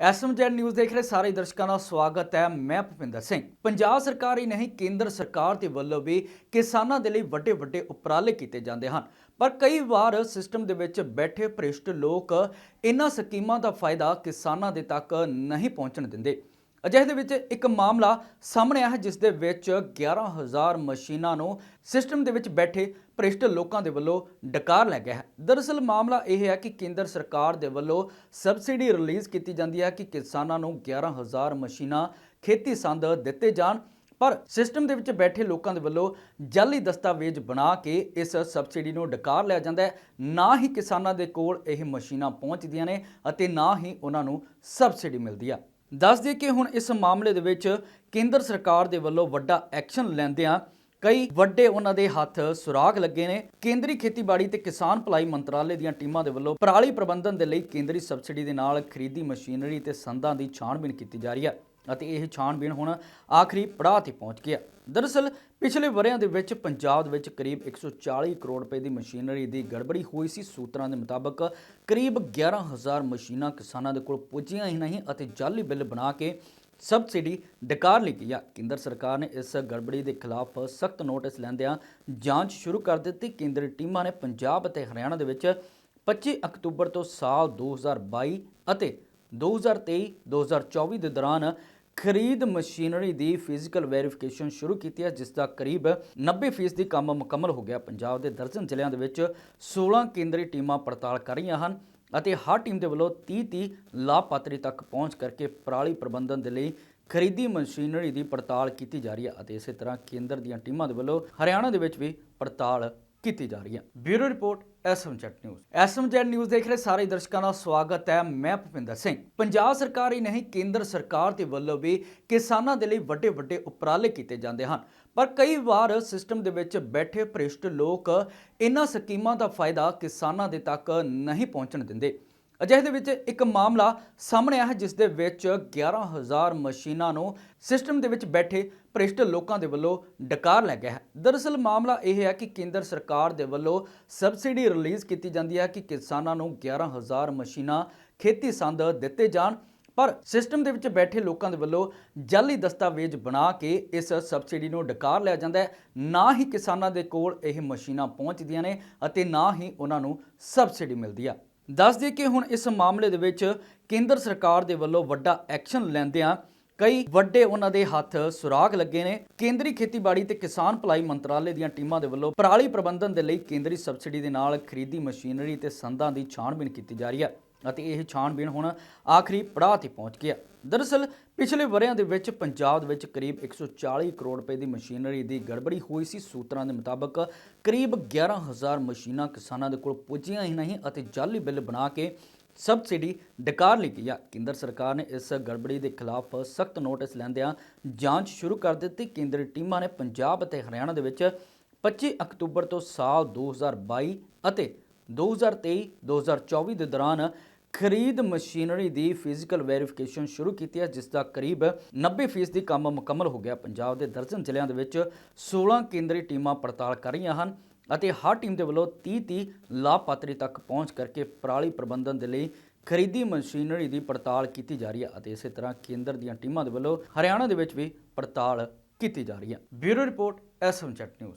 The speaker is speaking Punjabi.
ਐਸਐਮਜੈਡ ਨਿਊਜ਼ ਦੇਖ ਰਹੇ ਸਾਰੇ ਦਰਸ਼ਕਾਂ ਦਾ ਸਵਾਗਤ ਹੈ। ਮੈਂ ਭੁਪਿੰਦਰ ਸਿੰਘ। ਪੰਜਾਬ ਸਰਕਾਰ ਹੀ ਨਹੀਂ, ਕੇਂਦਰ ਸਰਕਾਰ ਦੇ ਵੱਲੋਂ ਵੀ ਕਿਸਾਨਾਂ ਦੇ ਲਈ ਵੱਡੇ ਵੱਡੇ ਉਪਰਾਲੇ ਕੀਤੇ ਜਾਂਦੇ ਹਨ। ਪਰ ਕਈ ਵਾਰ ਸਿਸਟਮ ਦੇ ਵਿੱਚ ਬੈਠੇ ਭ੍ਰਿਸ਼ਟ ਲੋਕ ਇਹਨਾਂ ਸਕੀਮਾਂ ਦਾ ਫਾਇਦਾ ਕਿਸਾਨਾਂ ਦੇ ਤੱਕ ਨਹੀਂ ਪਹੁੰਚਣ ਦਿੰਦੇ। ਅਜਿਹੇ ਦੇ ਵਿੱਚ ਇੱਕ ਮਾਮਲਾ ਸਾਹਮਣੇ ਆਇਆ ਹੈ, ਜਿਸ ਦੇ ਵਿੱਚ 11000 ਮਸ਼ੀਨਾਂ ਨੂੰ ਸਿਸਟਮ ਦੇ ਵਿੱਚ ਬੈਠੇ ਭ੍ਰਿਸ਼ਟ ਲੋਕਾਂ ਦੇ ਵੱਲੋਂ ਡਕਾਰ ਲਿਆ ਗਿਆ ਹੈ। ਦਰਅਸਲ ਮਾਮਲਾ ਇਹ ਹੈ ਕਿ ਕੇਂਦਰ ਸਰਕਾਰ ਦੇ ਵੱਲੋਂ ਸਬਸਿਡੀ ਰਿਲੀਜ਼ ਕੀਤੀ ਜਾਂਦੀ ਹੈ ਕਿ ਕਿਸਾਨਾਂ ਨੂੰ 11000 ਮਸ਼ੀਨਾਂ ਖੇਤੀ ਸੰਦ ਦਿੱਤੇ ਜਾਣ, ਪਰ ਸਿਸਟਮ ਦੇ ਵਿੱਚ ਬੈਠੇ ਲੋਕਾਂ ਦੇ ਵੱਲੋਂ ਜਾਲੀ ਦਸਤਾਵੇਜ਼ ਬਣਾ ਕੇ ਇਸ ਸਬਸਿਡੀ ਨੂੰ ਡਕਾਰ ਲਿਆ ਜਾਂਦਾ ਹੈ। ਨਾ ਹੀ ਕਿਸਾਨਾਂ ਦੇ ਕੋਲ ਇਹ ਮਸ਼ੀਨਾਂ ਪਹੁੰਚਦੀਆਂ ਨੇ ਅਤੇ ਨਾ ਹੀ ਉਹਨਾਂ ਨੂੰ ਸਬਸਿਡੀ ਮਿਲਦੀ ਆ। ਦੱਸ ਦਈਏ ਕਿ ਹੁਣ ਇਸ ਮਾਮਲੇ ਦੇ ਵਿੱਚ ਕੇਂਦਰ ਸਰਕਾਰ ਦੇ ਵੱਲੋਂ ਵੱਡਾ ਐਕਸ਼ਨ ਲੈਂਦਿਆਂ ਕਈ ਵੱਡੇ ਉਹਨਾਂ ਦੇ ਹੱਥ ਸੁਰਾਗ ਲੱਗੇ ਨੇ। ਕੇਂਦਰੀ ਖੇਤੀਬਾੜੀ ਤੇ ਕਿਸਾਨ ਭਲਾਈ ਮੰਤਰਾਲੇ ਦੀਆਂ ਟੀਮਾਂ ਦੇ ਵੱਲੋਂ ਪਰਾਲੀ ਪ੍ਰਬੰਧਨ ਦੇ ਲਈ ਕੇਂਦਰੀ ਸਬਸਿਡੀ ਦੇ ਨਾਲ ਖਰੀਦੀ ਮਸ਼ੀਨਰੀ ਤੇ ਸੰਦਾਂ ਦੀ ਛਾਣਬੀਣ ਕੀਤੀ ਜਾ ਰਹੀ ਹੈ। ਅਤੇ ਇਹ ਛਾਣਬੀਣ ਹੁਣ ਆਖਰੀ ਪੜਾਅ ਤੇ ਪਹੁੰਚ ਗਿਆ। ਦਰਅਸਲ, ਪਿਛਲੇ ਵਰਿਆਂ ਦੇ ਵਿੱਚ ਪੰਜਾਬ ਦੇ ਵਿੱਚ ਕਰੀਬ 140 ਕਰੋੜ ਰੁਪਏ ਦੀ ਮਸ਼ੀਨਰੀ ਦੀ ਗੜਬੜੀ ਹੋਈ ਸੀ। ਸੂਤਰਾਂ ਦੇ ਮੁਤਾਬਕ, ਕਰੀਬ 11000 ਮਸ਼ੀਨਾਂ ਕਿਸਾਨਾਂ ਦੇ ਕੋਲ ਪੁੱਜੀਆਂ ਹੀ ਨਹੀਂ ਅਤੇ ਜਾਲੀ ਬਿੱਲ ਬਣਾ ਕੇ ਸਬਸਿਡੀ ਡਕਾਰ ਲਈ ਗਈ ਆ। ਕੇਂਦਰ ਸਰਕਾਰ ਨੇ ਇਸ ਗੜਬੜੀ ਦੇ ਖਿਲਾਫ ਸਖਤ ਨੋਟਿਸ ਲੈਂਦਿਆਂ ਜਾਂਚ ਸ਼ੁਰੂ ਕਰ ਦਿੱਤੀ। ਕੇਂਦਰੀ ਟੀਮਾਂ ਨੇ ਪੰਜਾਬ ਅਤੇ ਹਰਿਆਣਾ ਦੇ ਵਿੱਚ 25 ਅਕਤੂਬਰ ਤੋਂ ਸਾਲ 2022 ਅਤੇ 2023-2024 ਦੇ ਦੌਰਾਨ ਖਰੀਦ ਮਸ਼ੀਨਰੀ ਦੀ ਫਿਜ਼ੀਕਲ ਵੈਰੀਫਿਕੇਸ਼ਨ ਸ਼ੁਰੂ ਕੀਤੀ ਹੈ ਜਿਸ ਦਾ ਕਰੀਬ 90% ਕੰਮ ਮੁਕੰਮਲ ਹੋ ਗਿਆ। ਪੰਜਾਬ ਦੇ ਦਰਜਨ ਜ਼ਿਲ੍ਹਿਆਂ ਦੇ ਵਿੱਚ 16 ਕੇਂਦਰੀ ਟੀਮਾਂ ਪੜਤਾਲ ਕਰ ਰਹੀਆਂ ਹਨ ਅਤੇ ਹਰ ਟੀਮ ਦੇ ਵੱਲੋਂ 30-30 ਲਾਭਪਾਤਰੀ ਤੱਕ ਪਹੁੰਚ ਕਰਕੇ ਪਰਾਲੀ ਪ੍ਰਬੰਧਨ ਦੇ ਲਈ ਖਰੀਦੀ ਮਸ਼ੀਨਰੀ ਦੀ ਪੜਤਾਲ ਕੀਤੀ ਜਾ ਰਹੀ ਹੈ ਅਤੇ ਇਸੇ ਤਰ੍ਹਾਂ ਕੇਂਦਰ ਦੀਆਂ ਟੀਮਾਂ ਦੇ ਵੱਲੋਂ ਹਰਿਆਣਾ ਦੇ ਵਿੱਚ ਵੀ ਪੜਤਾਲ ਕੀਤੀ ਜਾ ਰਹੀ ਹੈ। Bureau report SMZ news. SMZ news ਦੇਖ ਰਹੇ ਸਾਰੇ ਦਰਸ਼ਕਾਂ ਦਾ ਸਵਾਗਤ ਹੈ। ਮੈਂ ਭੁਪਿੰਦਰ ਸਿੰਘ। ਪੰਜਾਬ ਸਰਕਾਰ ਹੀ ਨਹੀਂ, ਕੇਂਦਰ ਸਰਕਾਰ ਦੇ ਵੱਲੋਂ ਵੀ ਕਿਸਾਨਾਂ ਦੇ ਲਈ ਵੱਡੇ ਵੱਡੇ ਉਪਰਾਲੇ ਕੀਤੇ ਜਾਂਦੇ ਹਨ। ਪਰ ਕਈ ਵਾਰ ਸਿਸਟਮ ਦੇ ਵਿੱਚ ਬੈਠੇ ਭ੍ਰਿਸ਼ਟ ਲੋਕ ਇਹਨਾਂ ਸਕੀਮਾਂ ਦਾ ਫਾਇਦਾ ਕਿਸਾਨਾਂ ਦੇ ਤੱਕ ਨਹੀਂ ਪਹੁੰਚਣ ਦਿੰਦੇ। ਅਜਿਹੇ ਦੇ ਵਿੱਚ ਇੱਕ ਮਾਮਲਾ ਸਾਹਮਣੇ ਆਇਆ ਜਿਸ ਦੇ ਵਿੱਚ 11000 ਮਸ਼ੀਨਾਂ ਨੂੰ ਸਿਸਟਮ ਦੇ ਵਿੱਚ ਬੈਠੇ ਭ੍ਰਿਸ਼ਟ ਲੋਕਾਂ ਦੇ ਵੱਲੋਂ ਡਕਾਰ ਲਿਆ ਗਿਆ ਹੈ। ਦਰਅਸਲ ਮਾਮਲਾ ਇਹ ਹੈ ਕਿ ਕੇਂਦਰ ਸਰਕਾਰ ਦੇ ਵੱਲੋਂ ਸਬਸਿਡੀ ਰਿਲੀਜ਼ ਕੀਤੀ ਜਾਂਦੀ ਹੈ ਕਿ ਕਿਸਾਨਾਂ ਨੂੰ 11000 ਮਸ਼ੀਨਾਂ ਖੇਤੀ ਸੰਦ ਦਿੱਤੇ ਜਾਣ, ਪਰ ਸਿਸਟਮ ਦੇ ਵਿੱਚ ਬੈਠੇ ਲੋਕਾਂ ਦੇ ਵੱਲੋਂ ਜਾਲੀ ਦਸਤਾਵੇਜ਼ ਬਣਾ ਕੇ ਇਸ ਸਬਸਿਡੀ ਨੂੰ ਡਕਾਰ ਲਿਆ ਜਾਂਦਾ ਹੈ। ਨਾ ਹੀ ਕਿਸਾਨਾਂ ਦੇ ਕੋਲ ਇਹ ਮਸ਼ੀਨਾਂ ਪਹੁੰਚਦੀਆਂ ਨੇ ਅਤੇ ਨਾ ਹੀ ਉਹਨਾਂ ਨੂੰ ਸਬਸਿਡੀ ਮਿਲਦੀ ਆ। ਦੱਸ ਦਈਏ ਕਿ ਹੁਣ ਇਸ ਮਾਮਲੇ ਦੇ ਵਿੱਚ ਕੇਂਦਰ ਸਰਕਾਰ ਦੇ ਵੱਲੋਂ ਵੱਡਾ ਐਕਸ਼ਨ ਲੈਂਦਿਆਂ ਕਈ ਵੱਡੇ ਉਹਨਾਂ ਦੇ ਹੱਥ ਸੁਰਾਗ ਲੱਗੇ ਨੇ। ਕੇਂਦਰੀ ਖੇਤੀਬਾੜੀ ਤੇ ਕਿਸਾਨ ਭਲਾਈ ਮੰਤਰਾਲੇ ਦੀਆਂ ਟੀਮਾਂ ਦੇ ਵੱਲੋਂ ਪਰਾਲੀ ਪ੍ਰਬੰਧਨ ਦੇ ਲਈ ਕੇਂਦਰੀ ਸਬਸਿਡੀ ਦੇ ਨਾਲ ਖਰੀਦੀ ਮਸ਼ੀਨਰੀ ਤੇ ਸੰਦਾਂ ਦੀ ਛਾਣਬੀਣ ਕੀਤੀ ਜਾ ਰਹੀ ਹੈ। ਅਤੇ ਇਹ ਛਾਣਬੀਣ ਹੁਣ ਆਖਰੀ ਪੜਾਅ ਤੇ ਪਹੁੰਚ ਗਿਆ। ਦਰਅਸਲ, ਪਿਛਲੇ ਵਰਿਆਂ ਦੇ ਵਿੱਚ ਪੰਜਾਬ ਦੇ ਵਿੱਚ ਕਰੀਬ 140 ਕਰੋੜ ਰੁਪਏ ਦੀ ਮਸ਼ੀਨਰੀ ਦੀ ਗੜਬੜੀ ਹੋਈ ਸੀ। ਸੂਤਰਾਂ ਦੇ ਮੁਤਾਬਕ ਕਰੀਬ 11000 ਮਸ਼ੀਨਾਂ ਕਿਸਾਨਾਂ ਦੇ ਕੋਲ ਪੁੱਜੀਆਂ ਹੀ ਨਹੀਂ ਅਤੇ ਜਾਲੀ ਬਿੱਲ ਬਣਾ ਕੇ ਸਬਸਿਡੀ ਡਕਾਰ ਲਈ ਗਈ ਕੇਂਦਰ ਸਰਕਾਰ ਨੇ ਇਸ ਗੜਬੜੀ ਦੇ ਖਿਲਾਫ ਸਖਤ ਨੋਟਿਸ ਲੈਂਦਿਆਂ ਜਾਂਚ ਸ਼ੁਰੂ ਕਰ ਦਿੱਤੀ। ਕੇਂਦਰੀ ਟੀਮਾਂ ਨੇ ਪੰਜਾਬ ਅਤੇ ਹਰਿਆਣਾ ਦੇ ਵਿੱਚ 25 ਅਕਤੂਬਰ ਤੋਂ ਸਾਲ 2022 ਅਤੇ 2023-2024 ਦੇ ਦੌਰਾਨ ਖਰੀਦ ਮਸ਼ੀਨਰੀ ਦੀ ਫਿਜ਼ੀਕਲ ਵੈਰੀਫਿਕੇਸ਼ਨ ਸ਼ੁਰੂ ਕੀਤੀ ਹੈ ਜਿਸ ਦਾ ਕਰੀਬ 90% ਦੀ ਕੰਮ ਮੁਕੰਮਲ ਹੋ ਗਿਆ। ਪੰਜਾਬ ਦੇ ਦਰਜਨ ਜ਼ਿਲ੍ਹਿਆਂ ਦੇ ਵਿੱਚ 16 ਕੇਂਦਰੀ ਟੀਮਾਂ ਪੜਤਾਲ ਕਰ ਰਹੀਆਂ ਹਨ ਅਤੇ ਹਰ ਟੀਮ ਦੇ ਵੱਲੋਂ 30-30 ਲਾਭਪਾਤਰੀ ਤੱਕ ਪਹੁੰਚ ਕਰਕੇ ਪਰਾਲੀ ਪ੍ਰਬੰਧਨ ਦੇ ਲਈ ਖਰੀਦੀ ਮਸ਼ੀਨਰੀ ਦੀ ਪੜਤਾਲ ਕੀਤੀ ਜਾ ਰਹੀ ਹੈ ਅਤੇ ਇਸੇ ਤਰ੍ਹਾਂ ਕੇਂਦਰ ਦੀਆਂ ਟੀਮਾਂ ਦੇ ਵੱਲੋਂ ਹਰਿਆਣਾ ਦੇ ਵਿੱਚ ਵੀ ਪੜਤਾਲ ਕੀਤੀ ਜਾ ਰਹੀ ਹੈ। Bureau report SMZ news.